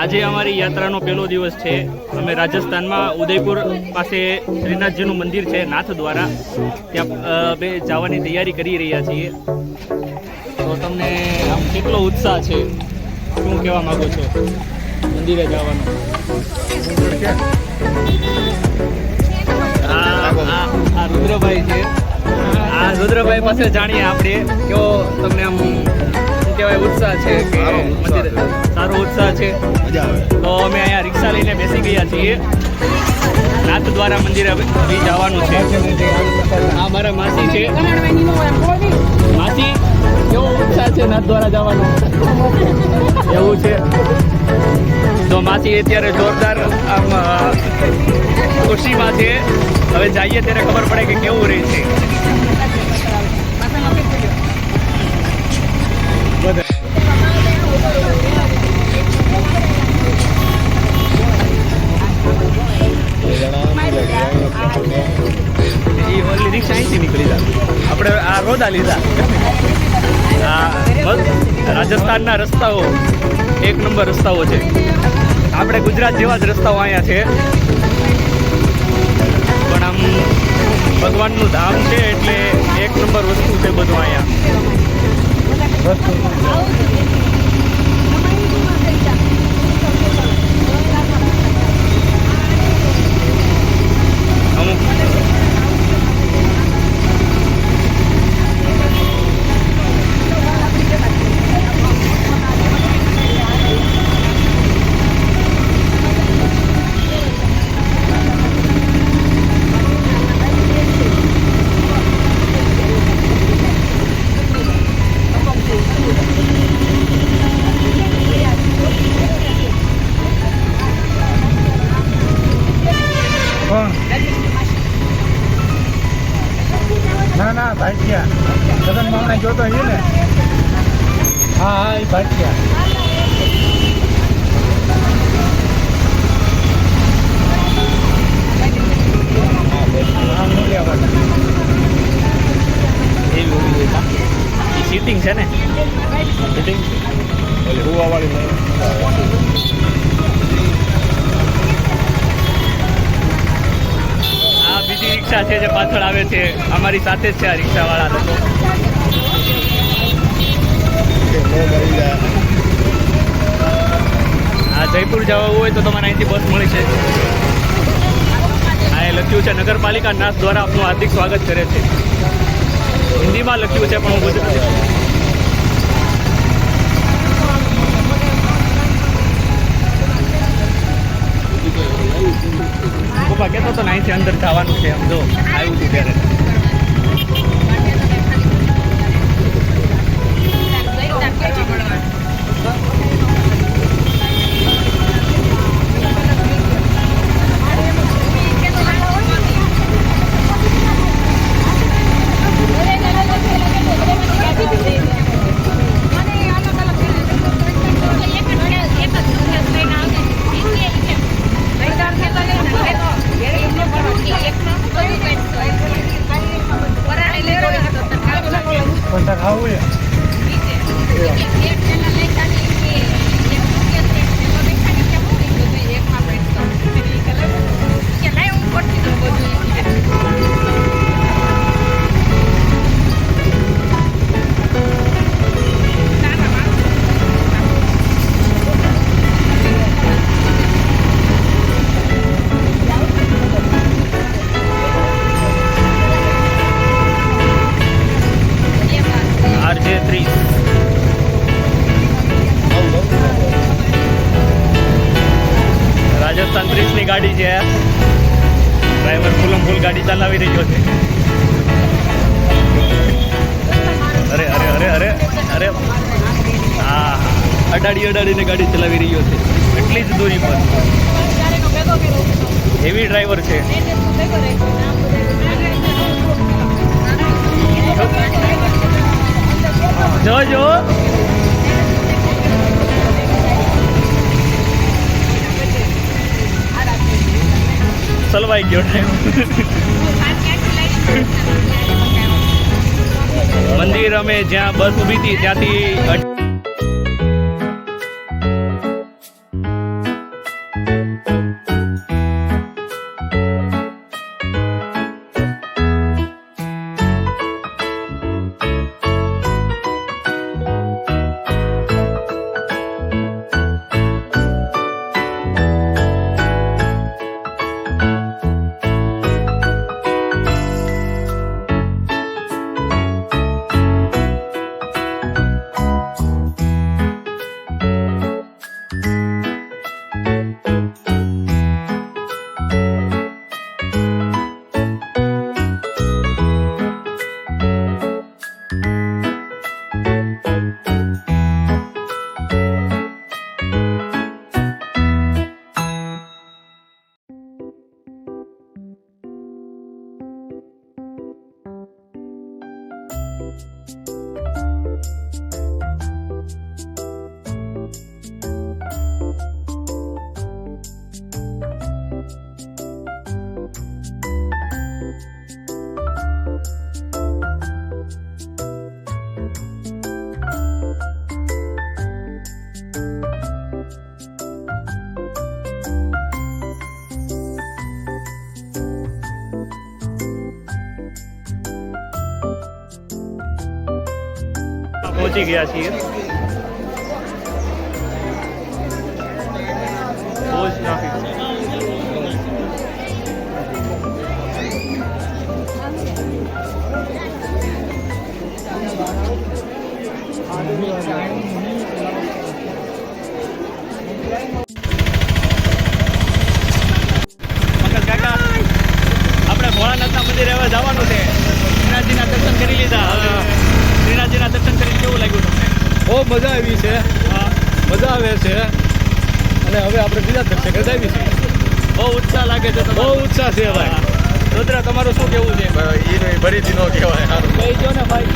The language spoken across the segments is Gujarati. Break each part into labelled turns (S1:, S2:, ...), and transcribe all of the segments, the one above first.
S1: આજે અમારી યાત્રાનો પહેલો દિવસ છે. અમે રાજસ્થાનમાં ઉદયપુર પાસે શ્રીનાથજીનું મંદિર છે, નાથ દ્વારા. ત્યાં અમે જવાની તૈયારી કરી રહ્યા છીએ. તો તમને આમ કેટલો ઉત્સાહ છે? શું કહેવા માગો છો? મંદિરે જવાનો. આ રુદ્રભાઈ છે. આ રુદ્રભાઈ પાસે જાણીએ આપણે. કેવો તમને આમ કહેવાય ઉત્સાહ છે કે
S2: સારો ઉત્સાહ છે.
S1: સારો ઉત્સાહ છે. તો અમે અહીંયા રિક્ષા લઈને બેસી ગયા છીએ. નાથ દ્વારા મંદિરે બી જવાનું છે. આ મારા માસી છે. માસી કેવો ઉત્સાહ છે નાથ દ્વારા જવાનો? એવું છે. તો માસી અત્યારે જોરદાર આમ ખુશીમાં છે. હવે જઈએ ત્યારે ખબર પડે કે કેવું રહે છે. રિક્ષા અહીંથી નીકળી જાય આપણે આ રોદા લીધા. આ રાજસ્થાનના રસ્તાઓ, એક નંબર રસ્તાઓ છે. આપણે ગુજરાત જેવા જ રસ્તાઓ અહીંયા છે. પણ આમ ભગવાનનું ધામ છે એટલે એક નંબર વસ્તુ છે બધું અહીંયા.
S3: ના ના ભાગ્યા લગન મામણે જોતો એ ને? હા હા એ
S1: ભાટિયા. સીટિંગ છે ને? સીટિંગ.
S2: ઓલી હુવાવાળી
S1: રિક્ષા છે જે પાછળ આવે છે, અમારી સાથે જ છે આ રિક્ષાવાળા લોકો. આ જયપુર જવું હોય તો તમારે અહીંથી બસ મળી છે આ એ લખ્યું છે, નગરપાલિકા નાથ દ્વારા આપનું હાર્દિક સ્વાગત કરે છે. હિન્દીમાં લખ્યું છે, પણ હું ગુજરાતી પપ્પા કહેતો હતો ને અંદર જવાનું છે એમ જો આવ્યું હતું ત્યારે રાજસ્થાન ત્રીસની ગાડી છે. ડ્રાઈવર ફૂલમ ફૂલ ગાડી ચલાવી રહ્યો છે. અરે અરે અરે અરે અરે. હા અડાડી, અડાડીને ગાડી ચલાવી રહ્યો છે. એટલી જ દૂરી પર. હેવી ડ્રાઈવર છે. જો જો સલવાઈ ગયો મંદિર અમે જ્યાં બસ ઊભી હતી ત્યાંથી
S4: પહોંચી ગયા છીએ. બહુ
S1: આવે છે. અને હવે આપણે બીજા દર્શકે આવી છે.
S4: બહુ ઉત્સાહ લાગે છે
S1: બહુ ઉત્સાહ છે ભાઈ.
S4: રુદ્ર તમારું શું કેવું છે?
S2: એને ફરીથી નો કહેવાય. સારું
S4: કહી દો ને ભાઈ.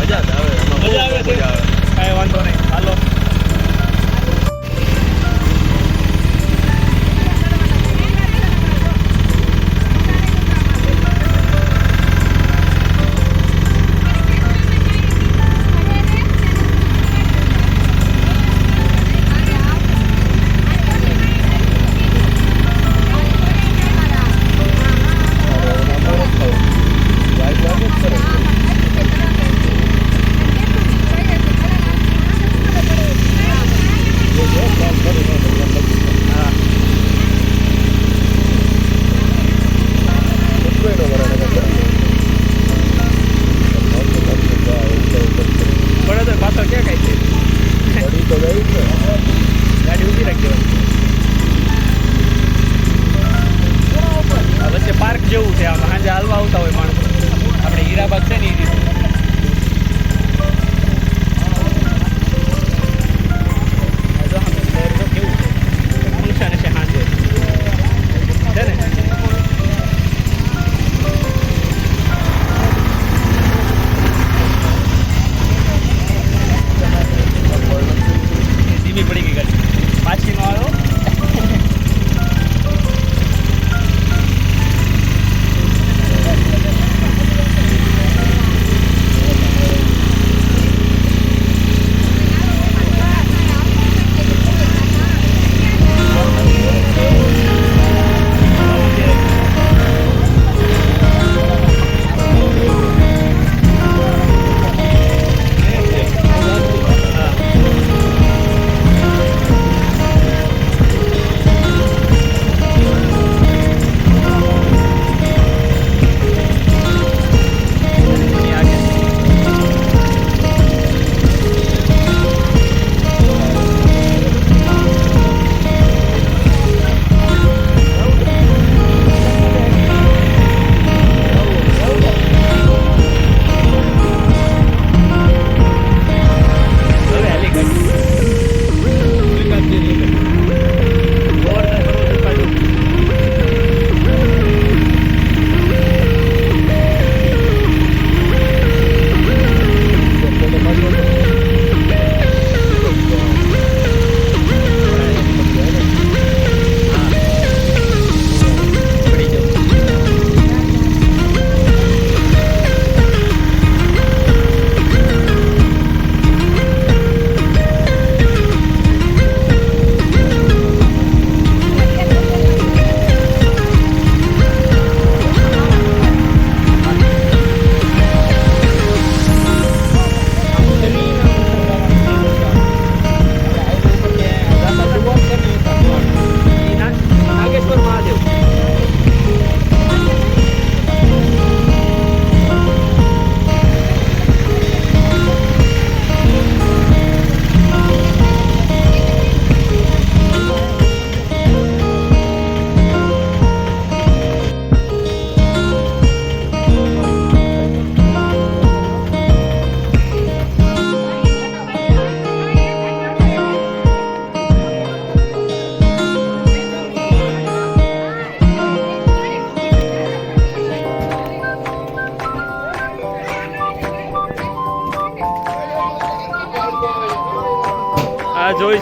S2: મજા જ આવે
S4: મજા આવે છે.
S2: મજા આવે.
S4: કાંઈ વાંધો નહીં. હાલો.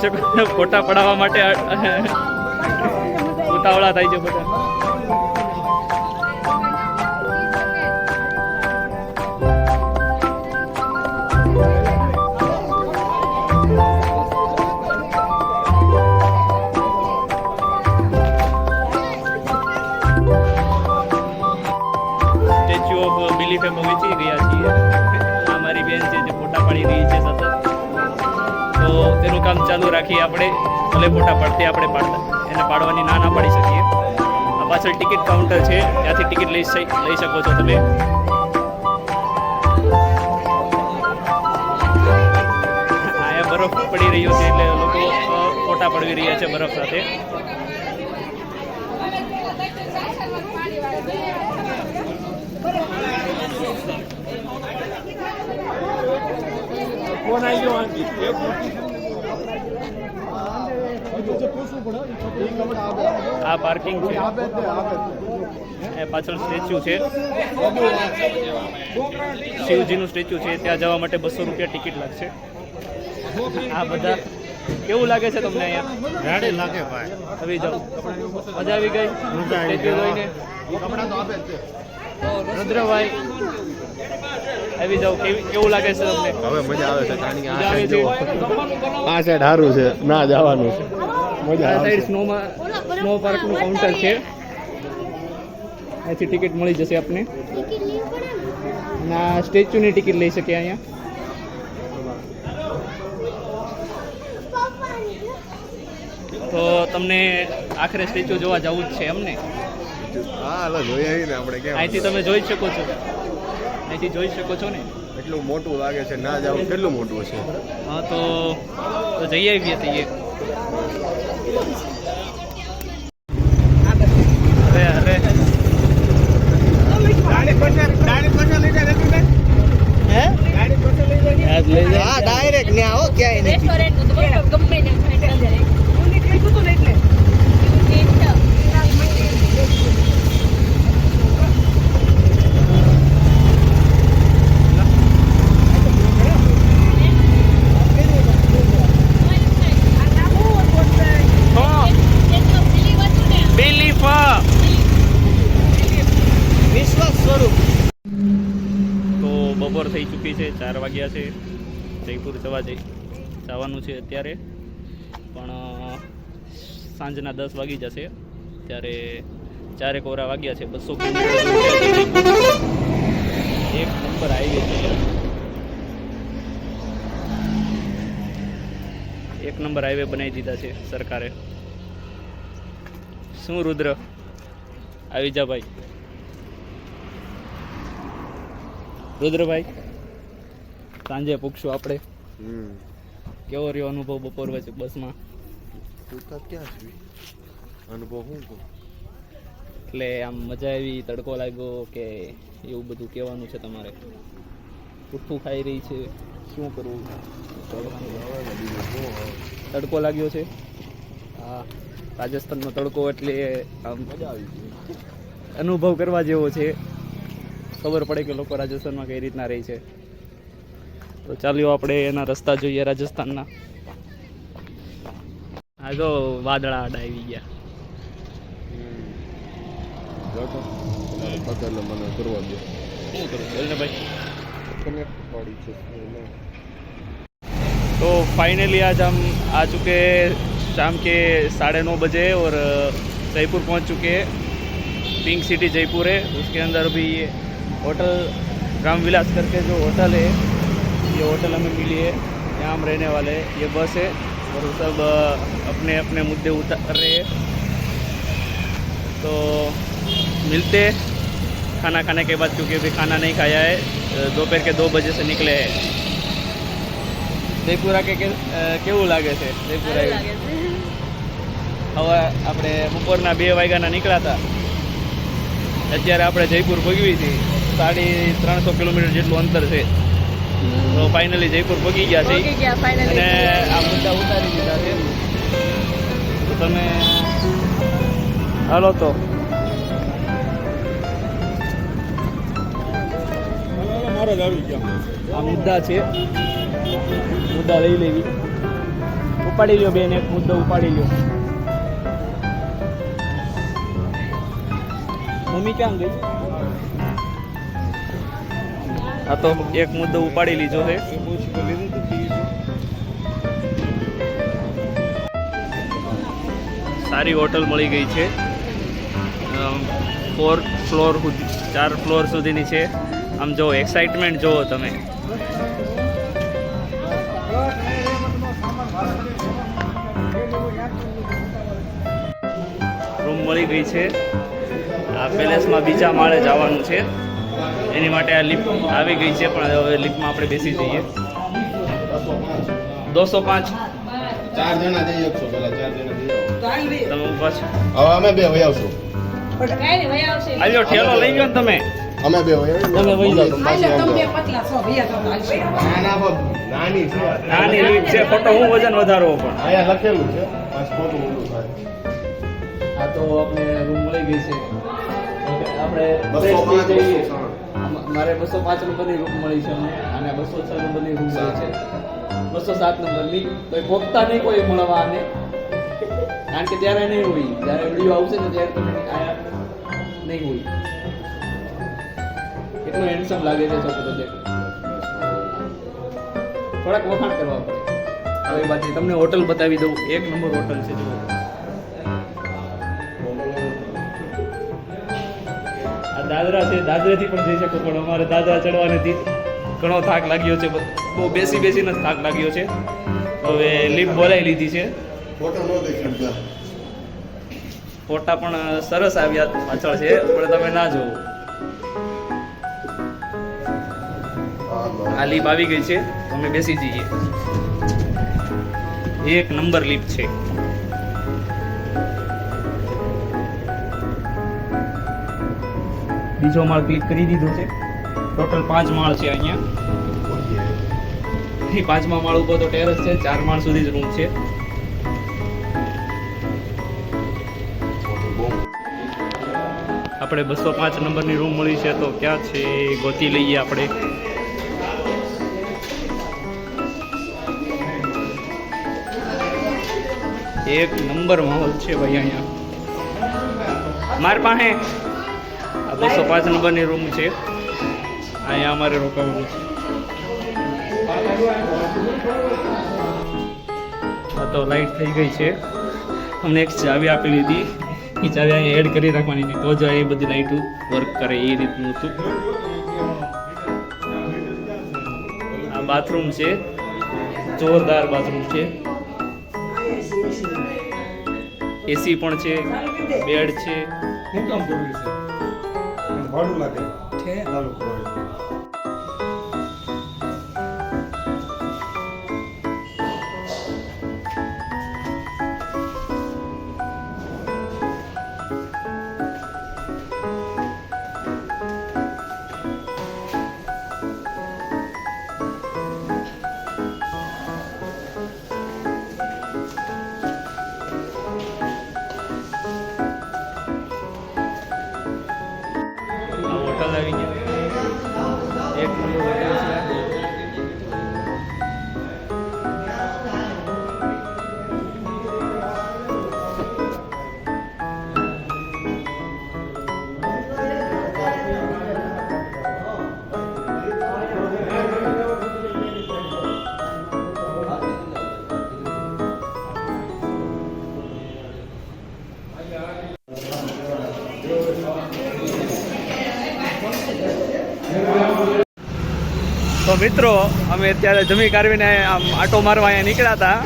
S4: આ જોઈ શકો ફોટા પડાવવા માટે ઉતાવળા થાય છે બધા. સ્ટેચ્યુ ઓફ બિલીફ વેચી ગયા છીએ. અમારી બેન છે, જે ફોટા પાડી રહી છે, સતત. તેનું કામ ચાલુ રાખીએ આપણે. ભલે ફોટા પાડતી આપણે પાડતા. એને પાડવાની ના ના પાડી શકીએ. આ પાછળ ટિકિટ કાઉન્ટર છે. ત્યાંથી ટિકિટ લઈ લઈ શકો છો તમે. અહીંયા બરફ પડી રહ્યો છે એટલે લોકો ફોટા પડવી રહ્યા છે બરફ સાથે. આ પાર્કિંગ છે એ પાછળ સ્ટેચ્યુ છે શિવજીનું સ્ટેચ્યુ છે ત્યાં જવા માટે બસો રૂપિયા ટિકિટ લાગશે. આ બધા કેવું લાગે છે તમને અહીંયા?
S1: ગાડી લાગે ભાઈ.
S4: આવી જાઓ. મજા આવી ગઈ? સ્ટેચ્યુ. જોઈને? રુદ્રભાઈ આવી જાવ કેવી કેવું લાગે છે તમને?
S2: હવે મજા આવે છે કારણ કે
S4: છે?
S2: આ સાઈડ સારું છે. ના જવાનું છે.
S4: આ સાઈડ સ્નોમાં સ્નો પાર્કનું કાઉન્ટર છે. અહીંથી ટિકિટ મળી જશે આપને. ના? સ્ટેચ્યુની ટિકિટ લઈ શકીએ અહીંયા. તો તમને આખરે સ્ટેચ્યુ જોવા જવું જ છે એમને.
S2: હા એટલે જોઈએ ને આપણે
S4: અહીંથી તમે જોઈ શકો છો. અહીંથી જોઈ શકો છો ને.
S2: એટલું મોટું લાગે છે ના જાવ કેટલું મોટું છે
S4: હા તો તો જઈ આવીએ તઈએ Yeah. જવા જઈ જવાનું છે અત્યારે. પણ સાંજના દસ વાગી જશે. ત્યારે ચારે કોરા વાગ્યા છે. બસો. એક નંબર હાઈવે છે. એક નંબર હાઈવે બનાવી દીધા છે સરકારે. શું રુદ્ર? આવી જા ભાઈ. રુદ્રભાઈ, સાંજે પૂછશું આપણે. કેવો રહ્યો અનુભવ બપોર વચ્ચે બસમાં?
S2: ક્યાં છે અનુભવ શું કહું?
S4: એટલે આમ મજા આવી તડકો લાગ્યો કે એવું બધું કહેવાનું છે તમારે? પૂઠું ખાઈ રહી છે. શું કરવું? તડકો લાગ્યો. છે? હા. રાજસ્થાનનો તડકો એટલે આમ
S2: મજા આવી
S4: અનુભવ કરવા જેવો છે. ખબર પડે કે લોકો રાજસ્થાનમાં કઈ રીતના રહે છે. તો ચાલ્યો આપણે એના રસ્તા જોઈએ રાજસ્થાનના આ જો વાદળા આડા આવી ગયા
S2: જોતો પકડ મને કરવા દે
S4: શું કરું બોલ ને ભાઈ
S2: કનેક્ટ પડી છે
S4: तो फाइनली आज हम आ चुके हैं शाम के साढ़े नौ बजे और अ, जयपुर पहुंच चुके हैं पिंक सिटी जयपुर है उसके अंदर अभी ये होटल राम विलास करके जो होटल है ये होटल हमें मिली है यहाँ हम रहने वाले हैं ये बस है और सब अ, अपने अपने मुद्दे उतार रहे हैं तो मिलते हैं खाना खाने के बाद क्योंकि अभी खाना नहीं खाया है अ, दोपहर के दो बजे से निकले हैं જયપુરા કે કે- અ, કેવું લાગે છે જયપુરા હવે આપણે બપોરના બે વાગ્યાના નીકળ્યા હતા અત્યારે આપણે જયપુર ભોગવી હતી સાડી ત્રણસો કિલોમીટર જેટલું અંતર છે તો ફાઇનલી જયપુર પહોંચી ગયા છે. અને આ મુદ્દા ઉતારી દીધા છે. તો તમે હાલો તો.
S1: મારો જ આવી ગયો.
S4: આ મુદ્દા છે. મુદ્દા લઈ લેવી. ઉપાડી લ્યો બેન એક મુદ્દો ઉપાડી લ્યો. મમ્મી ક્યાં ગઈ? આ તો એક મુદ્દો ઉપાડી લીધો છે. સારી હોટલ મળી ગઈ છે. ફોર ફ્લોર ચાર ફ્લોર સુધીની છે. આમ જો એક્સાઇટમેન્ટ જુઓ તમે. રૂમ મળી ગઈ છે. આ પેલેસમાં બીજા માળે જવાનું છે. એની માટે આ લિફ્ટ આવી ગઈ છે પણ હવે લિફ્ટમાં આપણે બેસી જઈએ. દોસો પાંચ.
S2: ચાર જણા જઈ શકશો પેલા ચાર જણા જઈ
S4: તમે
S2: હવે અમે બે વહી આવશું.
S4: આવ્યો ઠેલો લઈ ગયો ને તમે?
S2: અમે બે વહી.
S4: તમે વહી જાઓ.
S2: નાની છે.
S4: નાની લિફ્ટ છે ખોટો હું વજન વધારવો પણ.
S2: અહીંયા લખેલું છે. બસ ખોટું ઊંધું થાય.
S4: આ તો આપણે રૂમ મળી ગઈ છે. આપણે
S2: બસો પાંચ,
S4: મારે બસો પાંચ નંબરની રૂમ મળી છે અને બસો છ નંબરની રૂમ મળી છે. બસો સાત નંબરની. કોઈ ભોગતા નહીં કોઈ મળવા આને. કારણ કે ત્યારે નહીં હોય. જ્યારે વીડિયો આવશે ને ત્યારે તમે નહીં હોય. એટલું હેન્ડસમ લાગે છે છોકરો જે થોડાક વખાણ કરવા પડે. હવે બાકી તમને હોટલ બતાવી દઉં. એક નંબર હોટલ છે, જુઓ. દાદરા છે દાદરાથી પણ જઈ શકો પણ અમારે દાદરા ચડવાને ઘણો થાક લાગ્યો છે બહુ બેસી બેસીને જ થાક લાગ્યો છે. હવે લીપ બોલાવી લીધી છે.
S2: ફોટો
S4: પણ સરસ આવ્યા પાછળ છે પણ તમે ના જોવો આ લીપ આવી ગઈ છે અમે બેસી જઈએ. એક નંબર લીપ છે. બીજો માળ ક્લિક કરી દીધો છે. ટોટલ પાંચ માળ છે અહીંયા. પાંચમા માળ ઉપર તો ટેરેસ છે, ચાર માળ સુધી જ રૂમ છે. આપણે બસો પાંચ નંબરની રૂમ મળી છે તો ક્યાં છે ગોતી લઈએ આપણે. એક નંબર માહોલ છે ભાઈ અહીંયા. માર પાસે બસો પાંચ નંબરની રૂમ છે. અહીંયા અમારે રોકાવાનું છે. તો લાઈટ થઈ ગઈ છે. અમને એક ચાવી આપેલી હતી એ ચાવી અહીંયા એડ કરી રાખવાની હતી તો જ એ બધી લાઈટો વર્ક કરે એ રીતનું હતું. આ બાથરૂમ છે. જોરદાર બાથરૂમ છે. એસી પણ છે. બેડ છે.
S1: હું કામ જરૂરી છે? ભાડું લાગે છે ચાલુ
S4: મિત્રો, અમે અત્યારે જમી કાઢવીને આમ આટો મારવા અહીંયા નીકળ્યા હતા.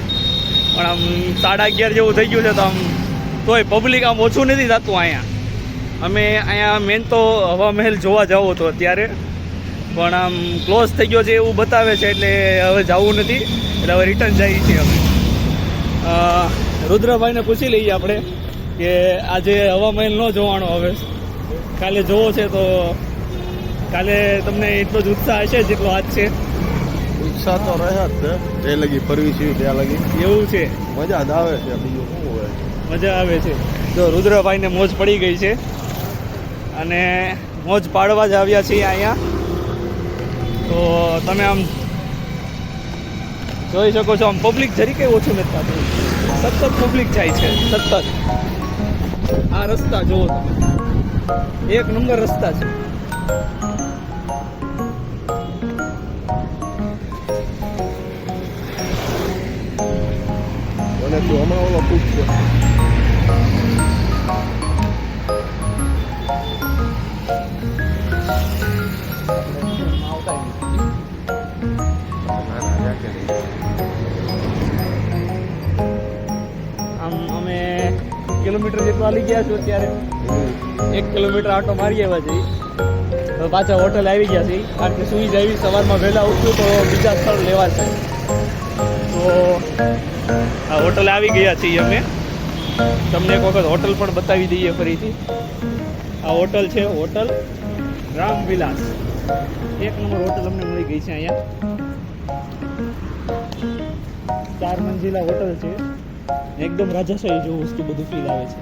S4: પણ આમ સાડા અગિયાર જેવું થઈ ગયું છે તો આમ તોય પબ્લિક આમ ઓછું નથી થતું અહીંયા. અમે અહીંયા મેન તો હવા મહેલ જોવા જાવ તો અત્યારે. પણ આમ ક્લોઝ થઈ ગયો છે એવું બતાવે છે એટલે હવે જવું નથી. એટલે હવે રિટર્ન જઈએ છીએ અમે. રુદ્રભાઈને પૂછી લઈએ આપણે કે આજે હવા મહેલ ન જોવાનો હવે. કાલે જોવો છે તો કાલે તમને એટલો જ ઉત્સાહ હશે જેટલો આજ છે.
S2: ઉત્સાહ તો રહે જ છે. જે લગી ફરવી છે ત્યાં લગી.
S4: એવું છે.
S2: મજા જ આવે છે બીજું શું હોય.
S4: મજા આવે છે. જો રુદ્રભાઈને મોજ પડી ગઈ છે. અને મોજ પાડવા જ આવ્યા છીએ અહીંયા. તો તમે આમ જોઈ શકો છો આમ પબ્લિક જરી કઈ ઓછું નથી થતું. સતત પબ્લિક જાય છે સતત. આ રસ્તા જુઓ તમે. એક નંબર રસ્તા છે.
S2: અને હમણાં ઓલો
S4: આમ અમે કિલોમીટર જેટલું હાલી ગયા છું અત્યારે, એક કિલોમીટર આટો મારી આવ્યા છીએ. પાછા હોટલ આવી ગયા છીએ. કારણ કે સુઈ આવી સવારમાં વહેલા ઉઠ્યું તો બીજા સ્થળ લેવા છે. તો આ હોટલ આવી ગયા છીએ અમે. તમને એક વખત હોટલ પણ બતાવી દઈએ ફરીથી. આ હોટલ છે હોટલ રામ વિલાસ. એક નંબર હોટલ અમને મળી ગઈ છે અહીંયા. ચાર મંજિલા હોટલ છે. એકદમ રાજાશાહી જેવું વસ્તુ બધું ફીલ આવે છે.